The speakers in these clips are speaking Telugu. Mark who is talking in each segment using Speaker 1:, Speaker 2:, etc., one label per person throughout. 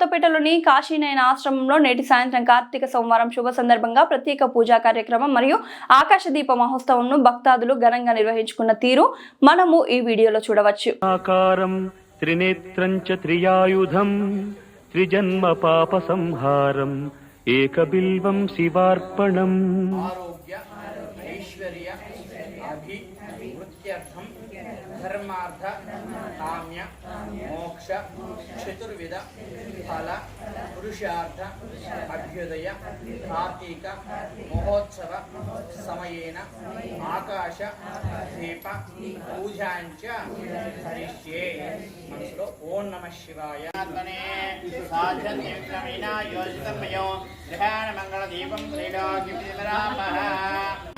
Speaker 1: కొత్తపేటలోని కాశీనయన ఆశ్రమంలో నేటి సాయంత్రం కార్తీక సోమవారం శుభ సందర్భంగా ప్రత్యేక పూజా కార్యక్రమం మరియు ఆకాశ దీప మహోత్సవంను భక్తాదులు ఘనంగా నిర్వహించుకున్న తీరు మనము ఈ వీడియోలో చూడవచ్చు.
Speaker 2: ఆకారం త్రినేత్రం చ త్రియాయుధం త్రిజన్మ పాప సంహారం ఏకబిల్వం శివార్పణం.
Speaker 3: ధర్మార్థ కామ్య మోక్ష చతుర్విధ ఫల పురుషార్థ అభ్యుదయ కార్తీక మహోత్సవ సమయేన ఆకాశ దీప పూజాంచ హరిష్యే మనసులో ఓం నమ శివాయ యోజితమయో గ్రహాణ మంగళ దీపం దీపం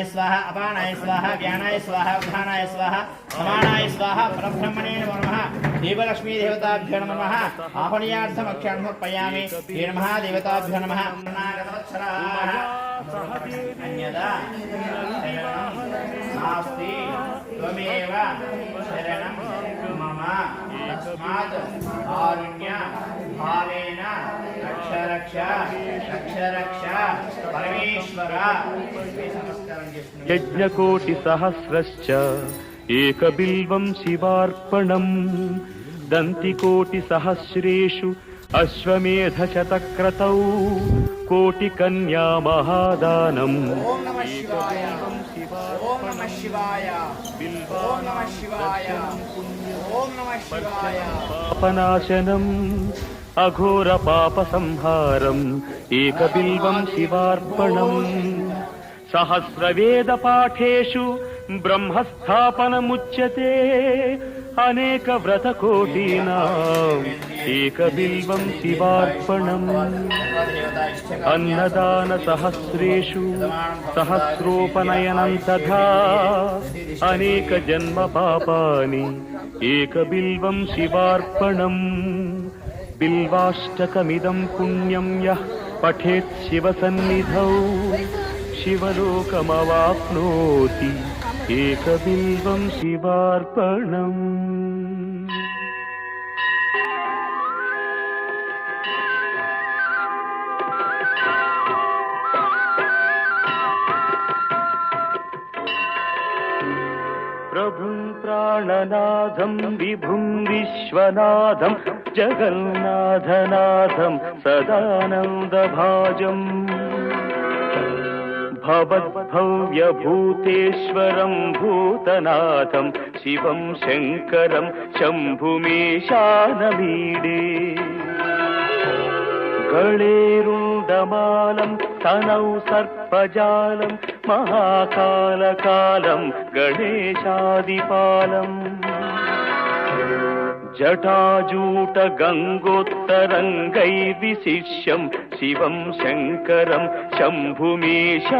Speaker 3: अपानाय स्वाहा अपानाय स्वाहा, ज्ञानाय स्वाहा उधानाय स्वाहा, समानाय स्वाहा, परब्रह्मणे नमो। नमः देवलक्ष्मी देवताभ्यो नमः। आपणीयार्थम अक्षरमर्पयामि हे नमः, देवताभ्यो नमः। अन्यदा। नास्ति। त्वमेव शरणं मम। तस्मात् कारुण्य भावेन रक्ष रक्ष रक्ष रक्ष।
Speaker 2: యజ్ఞకోటి సహస్రశ్చ ఏకబిల్వం శివార్పణం. దంతికోటి సహస్రేషు అశ్వమేధ శతక్రతౌ. కోటి కన్యా మహాదానం. పాపనాశనం అఘోర పాప సంహారం ఏక బిల్వం శివార్పణం. సహస్రవేద పాఠేషు బ్రహ్మస్థాపనముచ్యతే అనేక వ్రత ఏక బిల్వం శివార్పణం. అన్నదాన సహస్రేషు సహస్రోపనయనం తథా అనేక జన్మ పాపాని ఏక బిల్వం శివార్పణం. బిల్వాష్టకమిదం పుణ్యం యః పఠేత్ శివసన్నిధౌ శివలోకమవాప్నోతి ఏకబిల్వం శివార్పణం ప్రభుం ప్రాణనాథం విభుం విశ్వనాథం जगन्नाथनाथं सदानन्दभाजम्। भवद्भव्यभूतेश्वरं भूतनाथं शिवं शङ्करं शम्भुमेशानमीडे गणेरुन्दमालं तनौ सर्पजालं महाकालकालं गणेशादिपालम् జటాజూట గంగోత్తరంగై విశిష్యం శివం శంకరం శంభుమేశానమీడే